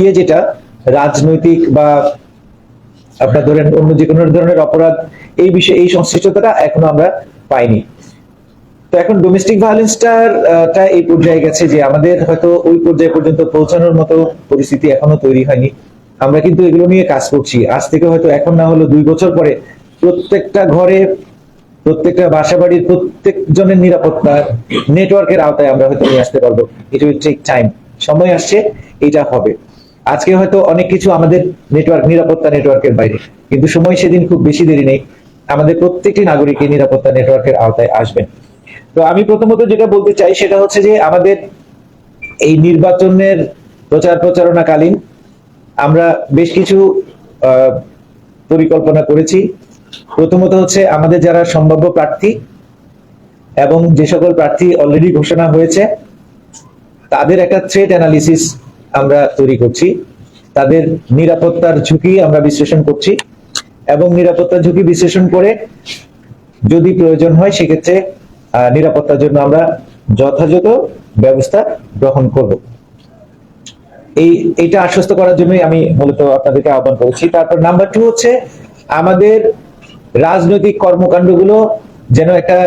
ইয়ে যেটা, রাজনৈতিক বা আপনার ধরেন অন্য যে কোনো ধরনের অপরাধ, এই বিষয়ে, এই সংশ্লিষ্টতাটা এখনও আমরা পাইনি। তো এখন ডোমেস্টিক ভায়োলেন্সটার এই পর্যায়ে গেছে যে আমাদের হয়তো ওই পর্যায়ে পর্যন্ত পৌঁছানোর মতো পরিস্থিতি এখনও তৈরি হয়নি। আমরা কিন্তু এগুলো নিয়ে কাজ করছি। আজ থেকে হয়তো এখন না হলো দুই বছর পরে প্রত্যেকটা ঘরে, প্রত্যেকটা বাসা বাড়ির প্রত্যেক জনের নিরাপত্তা নেটওয়ার্কের আওতায় আমরা হয়তো নিয়ে আসতে পারব। উইল টেক টাইম সময় আসছে, এটা হবে। আজকে হয়তো অনেক কিছু আমাদের নেটওয়ার্ক নিরাপত্তা নেটওয়ার্কের বাইরে, কিন্তু সময় সেদিন খুব বেশি দেরি নেই। আমাদের প্রত্যেকটি নাগরিক এই নিরাপত্তা নেটওয়ার্কের আওতায় আসবেন। তো আমি প্রথমত যেটা বলতে চাই, সেটা হচ্ছে যে আমাদের এই নির্বাচনের প্রচার প্রচারণাকালীন আমরা বেশ কিছু পরিকল্পনা করেছি। প্রথমত হচ্ছে আমাদের যারা সম্ভাব্য প্রার্থী এবং যে সকল প্রার্থী অলরেডি ঘোষণা হয়েছে তাদের একটা থ্রেট অ্যানালিসিস আমরা তৈরি করছি। তাদের নিরাপত্তার ঝুঁকি আমরা বিশ্লেষণ করছি এবং নিরাপত্তার ঝুঁকি বিশ্লেষণ করে যদি প্রয়োজন হয় সেক্ষেত্রে নিরাপত্তার জন্য আমরা যথাযথ ব্যবস্থা গ্রহণ করব। এই, এটা আশ্বস্ত করার জন্যই আমি মূলত আপনাদেরকে আহ্বান করেছি। তারপর নাম্বার টু হচ্ছে আমাদের রাজনৈতিক কর্মকাণ্ডগুলো যেন একটা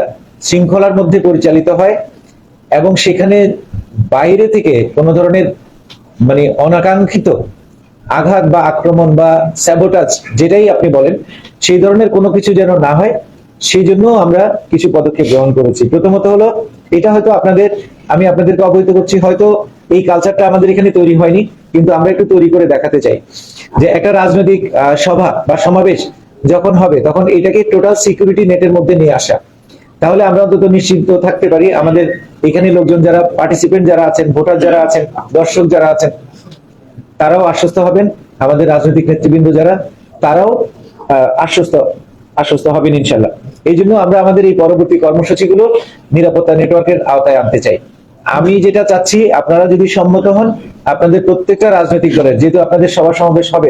শৃঙ্খলার মধ্যে পরিচালিত হয় এবং সেখানে বাইরে থেকে কোনো ধরনের মানে অনাকাঙ্ক্ষিত আঘাত বা আক্রমণ বা স্যাবোটাজ যেটাই আপনি বলেন, সেই ধরনের কোনো কিছু যেন না হয়, সেই জন্য আমরা কিছু পদক্ষেপ গ্রহণ করেছি। প্রথমত হলো, এটা হয়তো আপনাদের, আমি আপনাদেরকে অবহিত করছি, হয়তো এই কালচারটা আমাদের এখানে তৈরি হয়নি, কিন্তু আমরা একটু তৈরি করে দেখাতে চাই। যে একটা রাজনৈতিক সভা বা সমাবেশ যখন হবে, তখন এটাকে টোটাল সিকিউরিটি নেটের মধ্যে নিয়ে আসা। তাহলে আমরা অন্তত নিশ্চিন্ত থাকতে পারি, আমাদের এখানে লোকজন যারা পার্টিসিপেন্ট যারা আছেন, ভোটার যারা আছেন, দর্শক যারা আছেন, তারাও আশ্বস্ত হবেন। আমাদের রাজনৈতিক নেতৃবৃন্দ যারা, তারাও আশ্বস্ত আশ্বস্ত হবেন ইনশাল্লাহ এই জন্য আমরা আমাদের এই পরবর্তী কর্মসূচিগুলো নিরাপত্তা নেটওয়ার্কের আওতায় আনতে চাই। আমি যেটা চাচ্ছি, আপনারা যদি সম্মত হন, আপনাদের প্রত্যেকটা রাজনৈতিক দলের, যেহেতু আপনাদের সভা সমাবেশ হবে,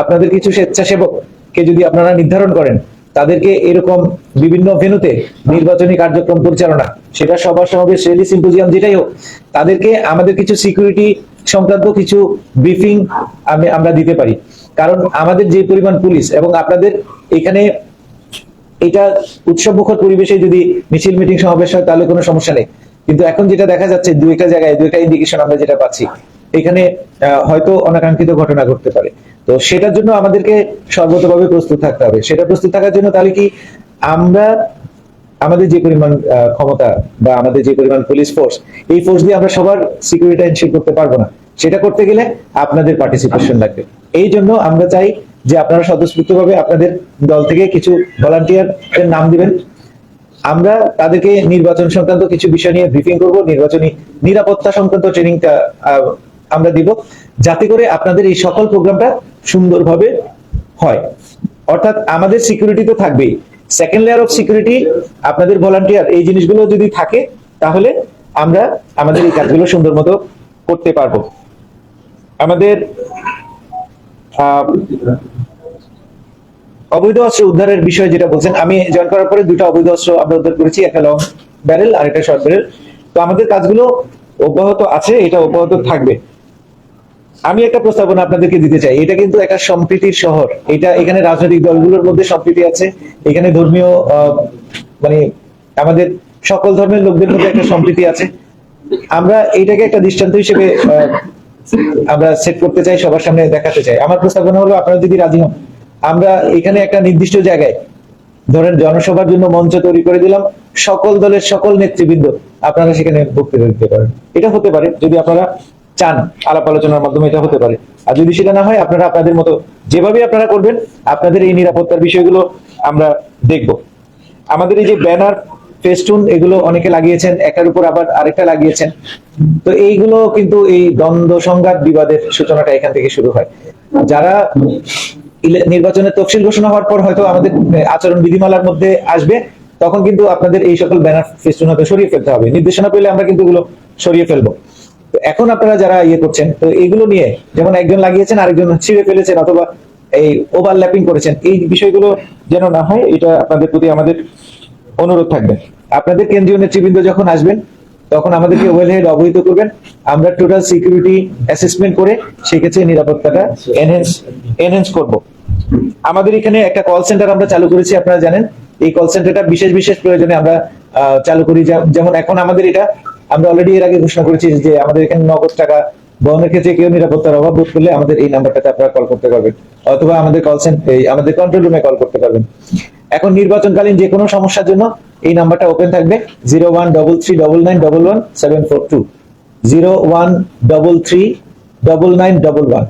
আপনাদের কিছু স্বেচ্ছাসেবককে যদি আপনারা নির্ধারণ করেন তাদেরকে এরকম বিভিন্ন ভেনুতে নির্বাচনী কার্যক্রম পরিচালনা, সেটা সভা সমাবেশ, রেলি, সিম্পোজিয়াম, যেটাই হোক, তাদেরকে আমাদের কিছু সিকিউরিটি সংক্রান্ত কিছু ব্রিফিং আমি, আমরা দিতে পারি। কারণ আমাদের যে পরিমাণ পুলিশ এবং আপনাদের এখানে এটা উৎসব মুখর পরিবেশে যদি মিছিল, মিটিং, সমাবেশ হয়, তাহলে কোনো সমস্যা নেই। কিন্তু এখন যেটা দেখা যাচ্ছে দু একটা জায়গায় দু একটা ইন্ডিকেশন আমরা যেটা পাচ্ছি, এখানে হয়তো অনাকাঙ্ক্ষিত ঘটনা ঘটতে পারে। তো সেটার জন্য আমাদেরকে সর্বতভাবে প্রস্তুত থাকতে হবে। সেটা প্রস্তুত থাকার জন্য তাহলে কি আমরা আমাদের যে পরিমাণ ক্ষমতা বা আমাদের যে পরিমাণ পুলিশ ফোর্স এই ফোর্স দিয়ে আমরা সবার সিকিউরিটি এনশিওর করতে পারব না। সেটা করতে গেলে আপনাদের পার্টিসিপেশন লাগবে। এই জন্য আমরা চাই যে আপনারা স্বতঃস্ফূর্তভাবে আপনাদের দল থেকে কিছু ভলান্টিয়ার নাম দিবেন। আমরা তাদেরকে নির্বাচন সংক্রান্ত কিছু বিষয় নিয়ে ব্রিফিং করব, নির্বাচনী নিরাপত্তা সংক্রান্ত ট্রেনিংটা আমরা দিব। যাতে করে আপনাদের এই সকল প্রোগ্রামটা সুন্দরভাবে হয়। অর্থাৎ আমাদের সিকিউরিটি তো থাকবেই। সেকেন্ড লেয়ার অফ সিকিউরিটি আপনাদের ভলান্টিয়ার এই জিনিসগুলো যদি থাকে, তাহলে আমরা আমাদের এই কাজগুলো সুন্দর মতো করতে পারব। আমাদের অবৈধ অস্ত্র উদ্ধারের বিষয়ে যেটা বলছেন, আমি জয়েন করার পরে দুটো অবৈধ অস্ত্র আমরা উদ্ধার করেছি, একটা লং ব্যারেল আর একটা শর্ট ব্যারেল তো আমাদের কাজগুলো অব্যাহত আছে, এটা অব্যাহত থাকবে। আমি একটা প্রস্তাবনা আপনাদেরকে দিতে চাই। এটা কিন্তু একটা সম্প্রীতির শহর। এটা এখানে রাজনৈতিক দলগুলোর মধ্যে সম্প্রীতি আছে। এখানে ধর্মীয় মানে আমাদের সকল ধর্মের লোকদের মধ্যে একটা সম্প্রীতি আছে। আমরা এইটাকে একটা দৃষ্টান্ত হিসেবে আমরা সেট করতে চাই, সবার সামনে দেখাতে চাই। আমার প্রস্তাবনা হলো, আপনারা যদি রাজি হন। আমরা এখানে একটা নির্দিষ্ট জায়গায়, ধরেন জনসভার জন্য মঞ্চ তৈরি করে দিলাম, সকল দলের সকল নেতৃবৃন্দ আপনারা সেখানে বক্তৃতা দিতে পারেন। এটা হতে পারে, যদি আপনারা চান আলাপ আলোচনার মাধ্যমে এটা হতে পারে। আর যদি সেটা না হয়, আপনারা আপনাদের মতো যেভাবে আপনারা করবেন, আপনাদের এই নিরাপত্তার বিষয়গুলো আমরা দেখব। আমাদের এই যে ব্যানার, ফেস্টুন, এগুলো অনেকে লাগিয়েছেন, একার উপর আবার আরেকটা লাগিয়েছেন। তো এইগুলো কিন্তু এই দ্বন্দ্ব, সংঘাত, বিবাদের সূচনাটা এখান থেকে শুরু হয়। যারা নির্বাচনের তফসিল ঘোষণা হওয়ার পর হয়তো আমাদের আচরণ বিধিমালার মধ্যে আসবে, তখন কিন্তু আপনাদের এই সকল ব্যানার, ফেস্টুন হয়তো সরিয়ে ফেলতে হবে। নির্দেশনা পেলে আমরা কিন্তু এগুলো সরিয়ে ফেলব। তো এখন আপনারা যারা ইয়ে করছেন, তো এগুলো নিয়ে যেমন একজন লাগিয়েছেন, আরেকজন ছিঁড়ে ফেলেছেন অথবা এই ওভারল্যাপিং করেছেন, এই বিষয়গুলো যেন না হয়, এটা আপনাদের প্রতি আমাদের অনুরোধ থাকবে। আপনাদের কেন্দ্রীয় নেতৃবৃন্দ যখন আসবেন, তখন আমাদেরকে ওয়েল হেড অবহিত করবেন। আমরা টোটাল সিকিউরিটি অ্যাসেসমেন্ট করে সেক্ষেত্রে নিরাপত্তাটা এনহেন্স এনহেন্স করব। আমাদের এখানে একটা কল সেন্টার আমরা চালু করেছি, আপনারা জানেন। এই কল সেন্টারটা বিশেষ বিশেষ প্রয়োজনে আমরা চালু করি। যেমন এখন আমাদের এটা আমরা অলরেডি এর আগে ঘোষণা করেছি যে আমাদের এখানে নগদ টাকা বহনের ক্ষেত্রে কেউ নিরাপত্তার অভাব বোধ করলে আমাদের এই নাম্বারটাতে আপনারা কল করতে পারবেন। অথবা আমাদের কল সেন্টার আমাদের কন্ট্রোল রুমে কল করতে পারবেন। এখন নির্বাচনকালীন যে কোনো সমস্যার জন্য এই নাম্বারটা ওপেন থাকবে zero one double three double nine double one seven four two zero one double three double nine double one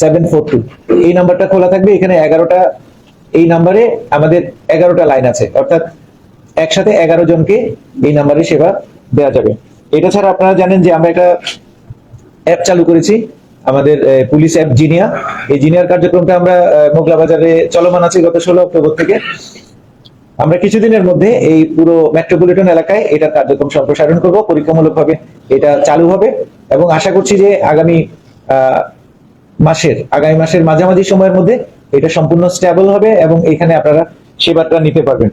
seven four two এই নাম্বারটা খোলা থাকবে। এখানে এগারোটা এই নাম্বারে আমাদের এগারোটা লাইন আছে। অর্থাৎ একসাথে এগারো জনকে এই নাম্বারে সেবা দেওয়া যাবে। এটা ছাড়া আপনারা জানেন যে আমরা একটা অ্যাপ চালু করেছি, আমাদের পুলিশ অ্যাপ জিনিয়া। এই জিনিয়ার কার্যক্রমটা আমরা মোগলা বাজারে চলমান আছে গত ষোলো অক্টোবর থেকে। আমরা কিছুদিনের মধ্যে এই পুরো মেট্রোপলিটন এলাকায় এটার কার্যক্রম সম্প্রসারণ করব, পরীক্ষামূলকভাবে এটা চালু হবে এবং আশা করছি যে আগামী মাসের আগামী মাসের মাঝামাঝি সময়ের মধ্যে এটা সম্পূর্ণ স্টেবল হবে এবং এখানে আপনারা সেবাটা নিতে পারবেন।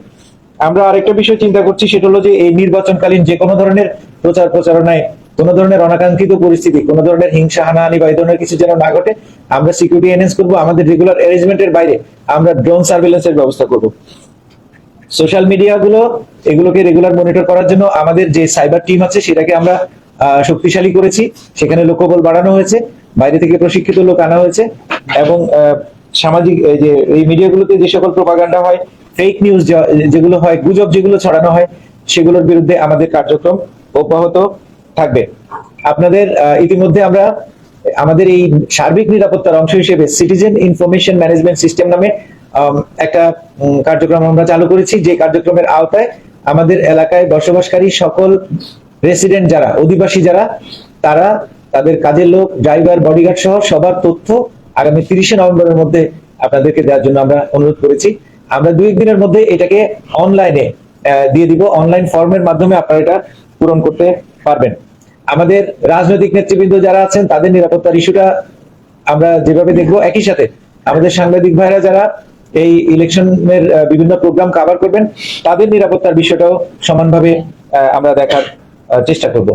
আমরা আরেকটা বিষয় চিন্তা করছি, সেটা হলো যে এই নির্বাচনকালীন যে কোনো ধরনের প্রচার প্রচারণায়, কোনো ধরনের অনাকাঙ্ক্ষিত পরিস্থিতি, কোনো ধরনের হিংসা, হানাহানি বা এই ধরনের কিছু যেন না ঘটে, আমরা সিকিউরিটি এনহেন্স করব, আমাদের রেগুলার অ্যারেঞ্জমেন্টের বাইরে আমরা ড্রোন সার্ভেলেন্সের ব্যবস্থা করব। সোশ্যাল মিডিয়া গুলো, এগুলোকে রেগুলার মনিটর করার জন্য আমাদের যে সাইবার টিম আছে, সেটাকে আমরা শক্তিশালী করেছি। সেখানে লোকবল বাড়ানো হয়েছে, বাইরে থেকে প্রশিক্ষিত লোক আনা হয়েছে এবং সামাজিক যে, এই মিডিয়াগুলোতে যে সকল প্রপাগান্ডা হয় ফেক নিউজ যেগুলো হয়, গুজব যেগুলো ছড়ানো হয়, সেগুলোর বিরুদ্ধে আমাদের কার্যক্রম অব্যাহত থাকবে। আপনাদের ইতিমধ্যে আমরা, আমাদের এই সার্বিক নিরাপত্তার অংশ হিসেবে সিটিজেন ইনফরমেশন ম্যানেজমেন্ট সিস্টেম নামে একটা কার্যক্রম আমরা চালু করেছি, যে কার্যক্রমের আওতায় আমাদের এলাকায় বসবাসকারী সকল রেসিডেন্ট যারা, অধিবাসী যারা, তারা, তাদের কাজের লোক ড্রাইভার বডিগার্ড সহ সবার তথ্য আগামী তিরিশে নভেম্বরের মধ্যে আপনাদেরকে দেওয়ার জন্য আমরা অনুরোধ করেছি। আমরা দুই দিনের মধ্যে এটাকে অনলাইনে দিয়ে দিব। অনলাইন ফর্মের মাধ্যমে আপনারা এটা পূরণ করতে পারবেন। আমাদের রাজনৈতিক নেতৃবৃন্দ যারা আছেন, তাদের নিরাপত্তার ইস্যুটা আমরা যেভাবে দেখব, একই সাথে আমাদের সাংবাদিক ভাইরা যারা এই ইলেকশনের বিভিন্ন প্রোগ্রাম কভার করবেন, তাদের নিরাপত্তার বিষয়টাও সমানভাবে আমরা দেখার চেষ্টা করব।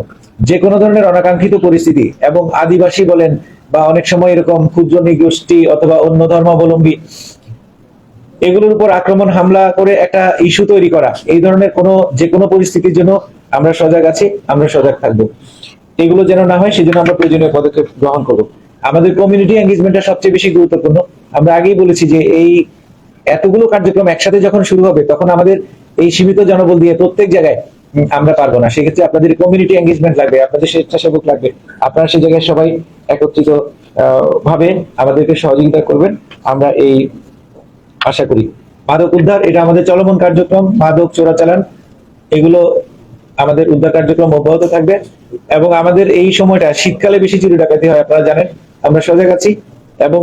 যে কোনো ধরনের অনাকাঙ্ক্ষিত পরিস্থিতি এবং আদিবাসী বলেন বা অনেক সময় এরকম ক্ষুদ্র নিগোষ্ঠী অথবা অন্য ধর্মাবলম্বী এগুলোর উপর আক্রমণ, হামলা করে একটা ইস্যু তৈরি করা। এই ধরনের কোনো, যে কোনো পরিস্থিতির জন্য আমরা সজাগ আছি, আমরা সজাগ থাকব। এগুলো যেন না হয়, সেজন্য আমরা প্রয়োজনীয় পদক্ষেপ গ্রহণ করব। আমাদের কমিউনিটি এঙ্গেজমেন্টটা সবচেয়ে বেশি গুরুত্বপূর্ণ। আমরা আগেই বলেছি যে এই এতগুলো কার্যক্রম একসাথে যখন শুরু হবে, তখন আমাদের এই সীমিত জনবল দিয়ে প্রত্যেক জায়গায় আমরা পারব না। সেক্ষেত্রে আপনাদের কমিউনিটি এঙ্গেজমেন্ট লাগবে, আপনাদের স্বেচ্ছাসেবক লাগবে। আপনারা সে জায়গায় সবাই একত্রিত ভাবে আমাদেরকে সহযোগিতা করবেন। আমরা এই আশা করি। মাদক উদ্ধার, এটা আমাদের চলমান কার্যক্রম, মাদক চোরাচালান, এগুলো আমাদের উদ্ধার কার্যক্রম অব্যাহত থাকবে। এবং আমাদের এই সময়টা, শীতকালে বেশি চুরি ডাকাতি হয়, আপনারা জানেন, আমরা সজাগ আছি। এবং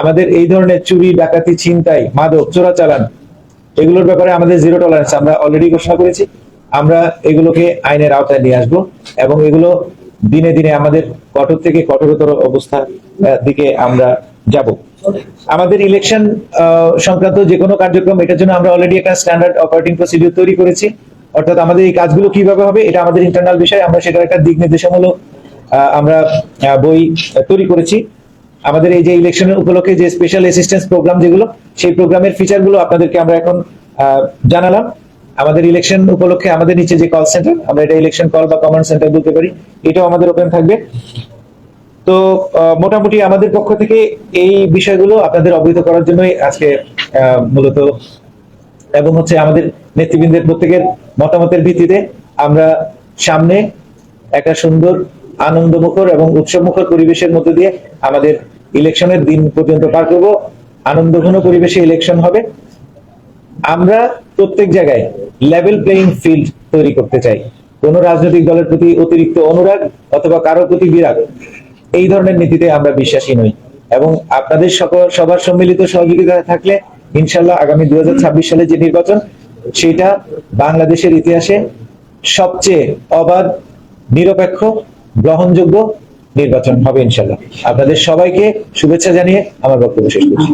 আমাদের এই ধরনের চুরি, ডাকাতি, ছিনতাই, মাদক, চোরাচালান, এগুলোর ব্যাপারে আমাদের জিরো টলারেন্স আমরা অলরেডি ঘোষণা করেছি। আমরা এগুলোকে আইনের আওতায় নিয়ে আসব এবং এগুলো দিনে দিনে আমাদের কঠোর থেকে কঠোরতর অবস্থার দিকে আমরা যাব। আমাদের ইলেকশন সংক্রান্ত যে কোনো কার্যক্রম, এটার জন্য আমরা অলরেডি একটা স্ট্যান্ডার্ড অপারেটিং প্রসিডিউর তৈরি করেছি। অর্থাৎ আমাদের এই কাজগুলো কীভাবে হবে, এটা আমাদের ইন্টারনাল বিষয়, আমরা সেটার একটা দিক নির্দেশামূলক আমরা বই তৈরি করেছি। আমাদের এই যে ইলেকশনের উপলক্ষে যে স্পেশাল অ্যাসিস্ট্যান্স প্রোগ্রাম যেগুলো, সেই প্রোগ্রামের ফিচারগুলো আপনাদেরকে আমরা এখন জানালাম। আমাদের ইলেকশন উপলক্ষে আমাদের নিচে যে কল সেন্টার আমরা এটা ইলেকশন কল বা কমান্ড সেন্টার বলতে পারি, এটাও আমাদের ওপেন থাকবে। তো মোটামুটি আমাদের পক্ষ থেকে এই বিষয়গুলো আপনাদের অবহিত করার জন্যই আজকে মূলত এবং হচ্ছে আমাদের নেতৃবৃন্দের প্রত্যেকের মতামতের ভিত্তিতে আমরা সামনে একটা সুন্দর, আনন্দমুখর এবং উৎসবমুখর পরিবেশের মধ্যে দিয়ে আমাদের ইলেকশনের দিন পর্যন্ত পার করব। আনন্দঘন পরিবেশে ইলেকশন হবে। আমরা প্রত্যেক জায়গায় লেভেল প্লেইং ফিল্ড তৈরি করতে চাই। কোন রাজনৈতিক দলের প্রতি অতিরিক্ত অনুরাগ অথবা কারোর প্রতি বিরাগ এই ধরনের নীতিতে আমরা বিশ্বাসী নই। এবং আপনাদের সকল, সবার সম্মিলিত সহযোগিতা থাকলে ইনশাল্লাহ আগামী দুই হাজার ছাব্বিশ সালে যে নির্বাচন, সেটা বাংলাদেশের ইতিহাসে সবচেয়ে অবাধ, নিরপেক্ষ, গ্রহণযোগ্য নির্বাচন হবে ইনশাল্লাহ। আপনাদের সবাইকে শুভেচ্ছা জানিয়ে আমার বক্তব্য শেষ করছি।